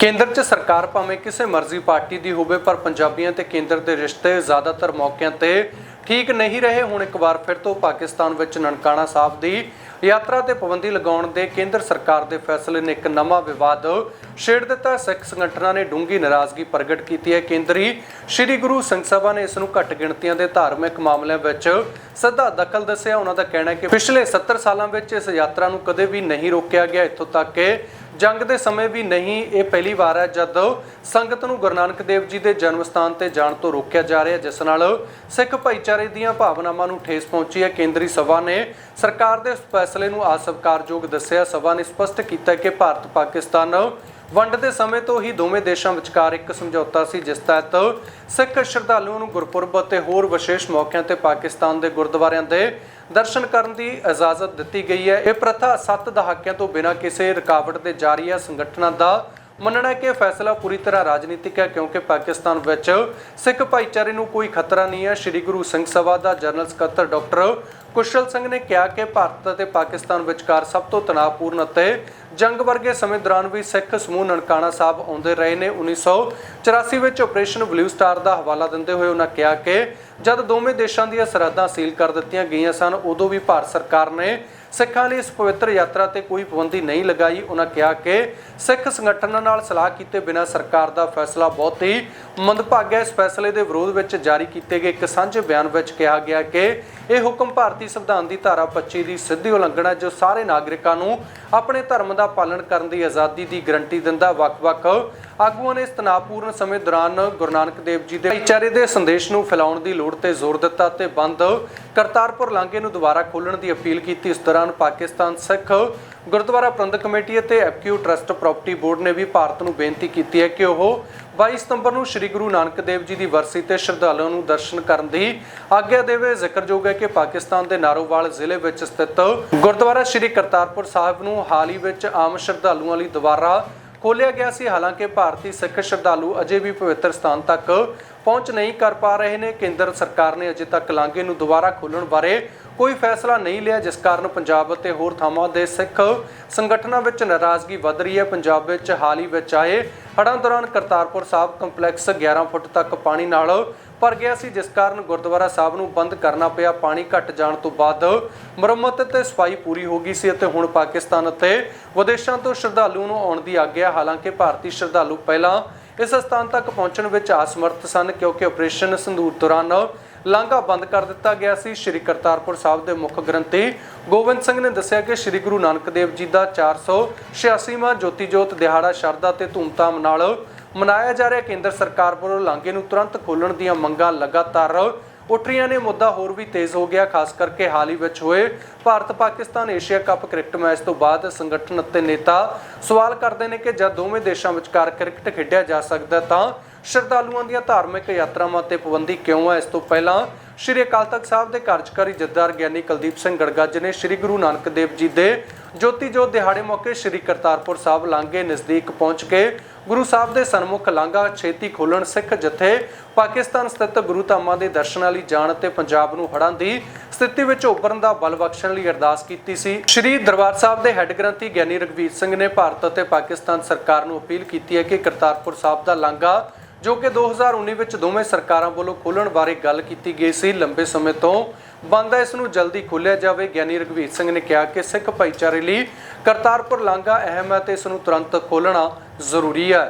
ਕੇਂਦਰ 'ਚ ਸਰਕਾਰ ਭਾਵੇਂ ਕਿਸੇ ਮਰਜ਼ੀ ਪਾਰਟੀ ਦੀ ਹੋਵੇ, ਪਰ ਪੰਜਾਬੀਆਂ ਤੇ ਕੇਂਦਰ ਦੇ ਰਿਸ਼ਤੇ ਜ਼ਿਆਦਾਤਰ ਮੌਕਿਆਂ ਤੇ ਠੀਕ ਨਹੀਂ ਰਹੇ। ਹੁਣ ਇੱਕ ਵਾਰ ਫਿਰ ਤੋਂ ਪਾਕਿਸਤਾਨ ਵਿੱਚ ਨਨਕਾਣਾ ਸਾਹਿਬ ਦੀ ਯਾਤਰਾ ਤੇ ਪਾਬੰਦੀ ਲਗਾਉਣ ਦੇ ਕੇਂਦਰ ਸਰਕਾਰ ਦੇ ਫੈਸਲੇ ਨੇ ਇੱਕ ਨਵਾਂ ਵਿਵਾਦ ਛੇੜ ਦਿੱਤਾ। ਸਿੱਖ ਸੰਗਠਨਾਂ ਨੇ ਡੂੰਘੀ ਨਾਰਾਜ਼ਗੀ ਪ੍ਰਗਟ ਕੀਤੀ ਹੈ। ਕੇਂਦਰੀ ਸ੍ਰੀ ਗੁਰੂ ਸਿੰਘ ਸਭਾ ਨੇ ਇਸ ਨੂੰ ਘੱਟ ਗਿਣਤੀਆਂ ਦੇ ਧਾਰਮਿਕ ਮਾਮਲਿਆਂ ਵਿੱਚ ਸਿੱਧਾ ਦਖਲ ਦੱਸਿਆ। ਉਹਨਾਂ ਦਾ ਕਹਿਣਾ ਹੈ ਕਿ ਪਿਛਲੇ 70 ਸਾਲਾਂ ਵਿੱਚ ਇਸ ਯਾਤਰਾ ਨੂੰ ਕਦੇ ਵੀ ਨਹੀਂ ਰੋਕਿਆ ਗਿਆ। ਇੱਥੋਂ ਤੱਕ ਕਿ ਜੰਗ ਦੇ ਸਮੇਂ ਵੀ ਨਹੀਂ ਇਹ ਪਹਿਲੀ ਵਾਰ ਹੈ ਜਦ ਸੰਗਤ ਨੂੰ ਗੁਰੂ ਨਾਨਕ ਦੇਵ ਜੀ ਦੇ ਜਨਮ ਸਥਾਨ ਤੇ ਜਾਣ ਤੋਂ ਰੋਕਿਆ ਜਾ ਰਿਹਾ ਜਿਸ ਨਾਲ ਸਿੱਖ ਭਾਈਚਾਰੇ ਦੀਆਂ ਭਾਵਨਾਵਾਂ ਨੂੰ ਠੇਸ ਪਹੁੰਚੀ ਹੈ। ਕੇਂਦਰੀ ਸਭਾ ਨੇ ਸਰਕਾਰ ਦੇ ਇਸ ਫੈਸਲੇ ਨੂੰ ਅਸਵੀਕਾਰਯੋਗ ਦੱਸਿਆ। ਸਭਾ ਨੇ ਸਪਸ਼ਟ ਕੀਤਾ ਕਿ ਭਾਰਤ ਪਾਕਿਸਤਾਨ ਵੰਡ ਦੇ ਸਮੇਂ ਤੋਂ ਹੀ ਦੋਵੇਂ ਦੇਸ਼ਾਂ ਵਿਚਕਾਰ ਇੱਕ ਸਮਝੌਤਾ ਸੀ, ਜਿਸ ਤਹਿਤ ਸਿੱਖ ਸ਼ਰਧਾਲੂਆਂ ਨੂੰ ਗੁਰਪੁਰਬ ਅਤੇ ਹੋਰ ਵਿਸ਼ੇਸ਼ ਮੌਕਿਆਂ ਤੇ ਪਾਕਿਸਤਾਨ ਦੇ ਗੁਰਦੁਆਰਿਆਂ ਦੇ ਦਰਸ਼ਨ ਕਰਨ ਦੀ ਇਜਾਜ਼ਤ ਦਿੱਤੀ ਗਈ ਹੈ। ਇਹ ਪ੍ਰਥਾ 7 ਦਹਾਕਿਆਂ ਤੋਂ ਬਿਨਾਂ ਕਿਸੇ ਰੁਕਾਵਟ ਦੇ ਜਾਰੀ ਹੈ। ਸੰਗਠਨਾਂ ਦਾ ਮੰਨਣਾ ਹੈ ਕਿ ਇਹ ਫੈਸਲਾ ਪੂਰੀ ਤਰ੍ਹਾਂ ਰਾਜਨੀਤਿਕ ਹੈ, ਕਿਉਂਕਿ ਪਾਕਿਸਤਾਨ ਵਿੱਚ ਸਿੱਖ ਭਾਈਚਾਰੇ ਨੂੰ ਕੋਈ ਖਤਰਾ ਨਹੀਂ ਹੈ। ਸ੍ਰੀ ਗੁਰੂ ਸਿੰਘ ਸਭਾ ਦਾ ਜਨਰਲ ਸਕੱਤਰ ਡਾਕਟਰ ਕੁਸ਼ਲ ਸਿੰਘ ਨੇ ਕਿਹਾ ਕਿ ਭਾਰਤ ਅਤੇ ਪਾਕਿਸਤਾਨ ਵਿਚਕਾਰ ਸਭ ਤੋਂ ਤਣਾਅਪੂਰਨ ਅਤੇ ਜੰਗ ਵਰਗੇ ਸਮੇਂ ਦੌਰਾਨ ਵੀ ਸਿੱਖ ਸਮੂਹ ਨਨਕਾਣਾ ਸਾਹਿਬ ਆਉਂਦੇ ਰਹੇ ਨੇ। 1984 ਵਿੱਚ ਆਪਰੇਸ਼ਨ ਬਲੂ ਸਟਾਰ ਦਾ ਹਵਾਲਾ ਦਿੰਦੇ ਹੋਏ ਉਹਨਾਂ ਕਿਹਾ ਕਿ ਜਦ ਦੋਵੇਂ ਦੇਸ਼ਾਂ ਦੀਆਂ ਸਰਹੱਦਾਂ ਸੀਲ ਕਰ ਦਿੱਤੀਆਂ ਗਈਆਂ ਸਨ, ਉਦੋਂ ਵੀ ਭਾਰਤ ਸਰਕਾਰ ਨੇ ਸਿੱਖਾਂ ਲਈ ਇਸ ਪਵਿੱਤਰ ਯਾਤਰਾ ਤੇ ਕੋਈ ਪਾਬੰਦੀ ਨਹੀਂ ਲਗਾਈ। ਉਹਨਾਂ ਕਿਹਾ ਕਿ ਸਿੱਖ ਸੰਗਠਨਾਂ ਨਾਲ ਸਲਾਹ ਕੀਤੇ ਬਿਨਾਂ ਸਰਕਾਰ ਦਾ ਫੈਸਲਾ ਬਹੁਤ ਹੀ ਮੰਦਭਾਗਾ ਹੈ। ਇਸ ਫੈਸਲੇ ਦੇ ਵਿਰੋਧ ਵਿੱਚ ਜਾਰੀ ਕੀਤੇ ਗਏ ਇੱਕ ਸਾਂਝੇ ਬਿਆਨ ਵਿੱਚ ਕਿਹਾ ਗਿਆ ਕਿ ਇਹ ਹੁਕਮ ਭਾਰਤੀ ਸੰਵਿਧਾਨ ਦੀ ਧਾਰਾ 25 ਦੀ ਸਿੱਧੀ ਉਲੰਘਣਾ ਹੈ, ਜੋ ਸਾਰੇ ਨਾਗਰਿਕਾਂ ਨੂੰ ਆਪਣੇ ਧਰਮ ਦਾ ਪਾਲਣ ਕਰਨ ਦੀ ਆਜ਼ਾਦੀ ਦੀ ਗਰੰਟੀ ਦਿੰਦਾ ਵੱਖ-ਵੱਖ ਆਗੂਆਂ ਨੇ ਇਸ ਤਣਾਅਪੂਰਨ ਸਮੇਂ ਦੌਰਾਨ ਗੁਰੂ ਨਾਨਕ ਦੇਵ ਜੀ ਦੇ ਭਾਈਚਾਰੇ ਦੇ ਸੰਦੇਸ਼ ਨੂੰ ਫੈਲਾਉਣ ਦੀ ਲੋੜ ਤੇ ਜ਼ੋਰ ਦਿੱਤਾ ਤੇ ਬੰਦ ਕਰਤਾਰਪੁਰ ਲਾਂਘੇ ਨੂੰ ਦੁਬਾਰਾ ਖੋਲ੍ਹਣ ਦੀ ਅਪੀਲ ਕੀਤੀ। ਇਸ ਦੌਰਾਨ ਪਾਕਿਸਤਾਨ ਸਿੱਖ ਗੁਰਦੁਆਰਾ ਪ੍ਰਬੰਧਕ ਕਮੇਟੀ ਅਤੇ ਐਫਕਿਊ ਟਰਸਟ ਪ੍ਰਾਪਰਟੀ ਬੋਰਡ ਨੇ ਵੀ ਭਾਰਤ ਨੂੰ ਬੇਨਤੀ ਕੀਤੀ ਹੈ ਕਿ ਉਹ 22 ਸਤੰਬਰ ਨੂੰ ਸ੍ਰੀ ਗੁਰੂ ਨਾਨਕ ਦੇਵ ਜੀ ਦੀ ਵਰਸੀ ਤੇ ਸ਼ਰਧਾਲੂਆਂ ਨੂੰ ਦਰਸ਼ਨ ਕਰਨ ਦੀ ਆਗਿਆ ਦੇਵੇ। ਜ਼ਿਕਰਯੋਗ ਹੈ ਕਿ ਪਾਕਿਸਤਾਨ ਦੇ ਨਾਰੋਵਾਲ ਜ਼ਿਲ੍ਹੇ ਵਿੱਚ ਸਥਿਤ ਗੁਰਦੁਆਰਾ ਸ੍ਰੀ ਕਰਤਾਰਪੁਰ ਸਾਹਿਬ ਨੂੰ ਹਾਲ ਹੀ ਵਿੱਚ ਆਮ ਸ਼ਰਧਾਲੂਆਂ ਲਈ ਦੁਬਾਰਾ ਖੋਲ੍ਹਿਆ ਗਿਆ ਸੀ। ਹਾਲਾਂਕਿ ਭਾਰਤੀ ਸਿੱਖ ਸ਼ਰਧਾਲੂ ਅਜੇ ਵੀ ਪਵਿੱਤਰ ਸਥਾਨ ਤੱਕ ਪਹੁੰਚ ਨਹੀਂ ਕਰ ਪਾ ਰਹੇ ਨੇ। ਕੇਂਦਰ ਸਰਕਾਰ ਨੇ ਅਜੇ ਤੱਕ ਲਾਂਘੇ ਨੂੰ ਦੁਬਾਰਾ ਖੋਲ੍ਹਣ ਬਾਰੇ ਕੋਈ ਫੈਸਲਾ ਨਹੀਂ ਲਿਆ, ਜਿਸ ਕਾਰਨ ਪੰਜਾਬ ਅਤੇ ਹੋਰ ਥਾਵਾਂ ਦੇ ਸਿੱਖ ਸੰਗਠਨਾਂ ਵਿੱਚ ਨਾਰਾਜ਼ਗੀ ਵੱਧ ਰਹੀ ਹੈ। ਪੰਜਾਬ ਵਿੱਚ ਹਾਲ ਹੀ ਵਿੱਚ ਆਏ ਹੜ੍ਹਾਂ ਦੌਰਾਨ ਕਰਤਾਰਪੁਰ ਸਾਹਿਬ ਕੰਪਲੈਕਸ 11 ਫੁੱਟ ਤੱਕ ਪਾਣੀ ਨਾਲ ਭਰ ਗਿਆ ਸੀ, ਜਿਸ ਕਾਰਨ ਗੁਰਦੁਆਰਾ ਸਾਹਿਬ ਨੂੰ ਬੰਦ ਕਰਨਾ ਪਿਆ। ਪਾਣੀ ਘਟ ਜਾਣ ਤੋਂ ਬਾਅਦ ਮੁਰੰਮਤ ਤੇ ਸਫ਼ਾਈ ਪੂਰੀ ਹੋ ਗਈ ਸੀ ਅਤੇ ਹੁਣ ਪਾਕਿਸਤਾਨ ਅਤੇ ਵਿਦੇਸ਼ਾਂ ਤੋਂ ਸ਼ਰਧਾਲੂ ਨੂੰ ਆਉਣ ਦੀ ਆਗਿਆ। ਹਾਲਾਂਕਿ ਭਾਰਤੀ ਸ਼ਰਧਾਲੂ ਪਹਿਲਾਂ ਇਸ ਸਥਾਨ ਤੱਕ ਪਹੁੰਚਣ ਵਿੱਚ ਅਸਮਰਥ ਸਨ, ਕਿਉਂਕਿ ਆਪਰੇਸ਼ਨ ਸੰਦੂਰ ਦੌਰਾਨ ਲਾਂਘਾ ਬੰਦ ਕਰ ਦਿੱਤਾ ਗਿਆ ਸੀ। ਸ੍ਰੀ ਕਰਤਾਰਪੁਰ ਸਾਹਿਬ ਦੇ ਮੁੱਖ ਗ੍ਰੰਥੀ ਗੋਬਿੰਦ ਸਿੰਘ ਨੇ ਦੱਸਿਆ ਕਿ ਸ੍ਰੀ ਗੁਰੂ ਨਾਨਕ ਦੇਵ ਜੀ ਦਾ 486ਵਾਂ ਜੋਤੀ ਜੋਤ ਦਿਹਾੜਾ ਸ਼ਰਧਾ ਤੇ ਧੂਮਧਾਮ ਨਾਲ ਮਨਾਇਆ ਜਾ ਰਿਹਾ ਕੇਂਦਰ ਸਰਕਾਰ ਵੱਲੋਂ ਲਾਂਘੇ ਨੂੰ ਤੁਰੰਤ ਖੋਲਣ ਦੀਆਂ ਮੰਗਾਂ ਲਗਾਤਾਰ ਉੱਠ ਰਹੀਆਂ ਨੇ, ਮੁੱਦਾ ਹੋਰ ਵੀ ਤੇਜ਼ ਹੋ ਗਿਆ, ਖਾਸ ਕਰਕੇ ਹਾਲ ਹੀ ਵਿੱਚ ਹੋਏ Bharat, Pakistan, Asia cup cricket match ਤੋਂ ਬਾਅਦ ਸੰਗਠਨ ਅਤੇ ਨੇਤਾ ਸਵਾਲ ਕਰਦੇ ਨੇ ਕਿ ਜਦ ਦੋਵੇਂ ਦੇਸ਼ਾਂ ਵਿਚਕਾਰ ਕ੍ਰਿਕਟ ਖੇਡਿਆ ਜਾ ਸਕਦਾ ਤਾਂ ਸ਼ਰਧਾਲੂਆਂ ਦੀਆਂ ਧਾਰਮਿਕ ਯਾਤਰਾਵਾਂ ਤੇ ਪਾਬੰਦੀ ਕਿਉਂ ਹੈ? ਇਸ ਤੋਂ ਪਹਿਲਾਂ ਸ਼੍ਰੀ ਅਕਾਲ ਤਖਤ ਸਾਹਿਬ ਦੇ ਕਾਰਜਕਾਰੀ ਜਥੇਦਾਰ ਗਿਆਨੀ ਕੁਲਦੀਪ ਸਿੰਘ ਗੜਗਾ ਜੀ ਨੇ ਸ਼੍ਰੀ ਗੁਰੂ ਨਾਨਕ ਦੇਵ ਜੀ ਦੇ ਜੋਤੀ ਜੋਤ ਦਿਹਾੜੇ ਮੌਕੇ ਸ਼੍ਰੀ ਕਰਤਾਰਪੁਰ ਸਾਹਿਬ ਲਾਂਘੇ ਨਜ਼ਦੀਕ ਪਹੁੰਚ ਕੇ ਗੁਰੂ ਸਾਹਿਬ ਦੇ ਸਨਮੁਖ ਲਾਂਘਾ ਛੇਤੀ ਖੋਲਣ ਸਿੱਖ ਜਥੇ ਪਾਕਿਸਤਾਨ ਸਥਿਤ ਗੁਰੂ ਧਾਮਾਂ ਦੇ ਦਰਸ਼ਨਾਂ ਲਈ ਜਾਣ ਤੇ ਪੰਜਾਬ ਨੂੰ ਹੜ੍ਹਾਂ ਦੀ ਸਥਿਤੀ ਵਿੱਚ ਉੱਭਰਨ ਦਾ ਬਲ ਬਖਸ਼ਣ ਲਈ ਅਰਦਾਸ ਕੀਤੀ ਸੀ। ਸ਼੍ਰੀ ਦਰਬਾਰ ਸਾਹਿਬ ਦੇ ਹੈੱਡ ਗ੍ਰੰਥੀ ਗਿਆਨੀ ਰਗਵੀਰ ਸਿੰਘ ਨੇ ਭਾਰਤ ਅਤੇ ਪਾਕਿਸਤਾਨ ਸਰਕਾਰ ਨੂੰ ਅਪੀਲ ਕੀਤੀ ਹੈ ਕਿ ਕਰਤਾਰਪੁਰ ਸਾਹਿਬ ਦਾ ਲਾਂਘਾ, ਜੋ ਕਿ 2019 ਵਿੱਚ ਦੋਵੇਂ ਸਰਕਾਰਾਂ ਵੱਲੋਂ ਖੋਲਣ ਬਾਰੇ ਗੱਲ ਕੀਤੀ ਗਈ ਸੀ, ਲੰਬੇ ਸਮੇਂ ਤੋਂ ਬੰਦ ਹੈ ਇਸ ਨੂੰ ਜਲਦੀ ਖੋਲ੍ਹਿਆ ਜਾਵੇ। ਗਿਆਨੀ ਰਗਵੀਰ ਸਿੰਘ ਨੇ ਕਿਹਾ ਕਿ ਸਿੱਖ ਭਾਈਚਾਰੇ ਲਈ ਕਰਤਾਰਪੁਰ ਲਾਂਘਾ ਅਹਿਮ ਹੈ ਤੇ ਇਸ ਨੂੰ ਤੁਰੰਤ ਖੋਲ੍ਹਣਾ ਜ਼ਰੂਰੀ ਹੈ।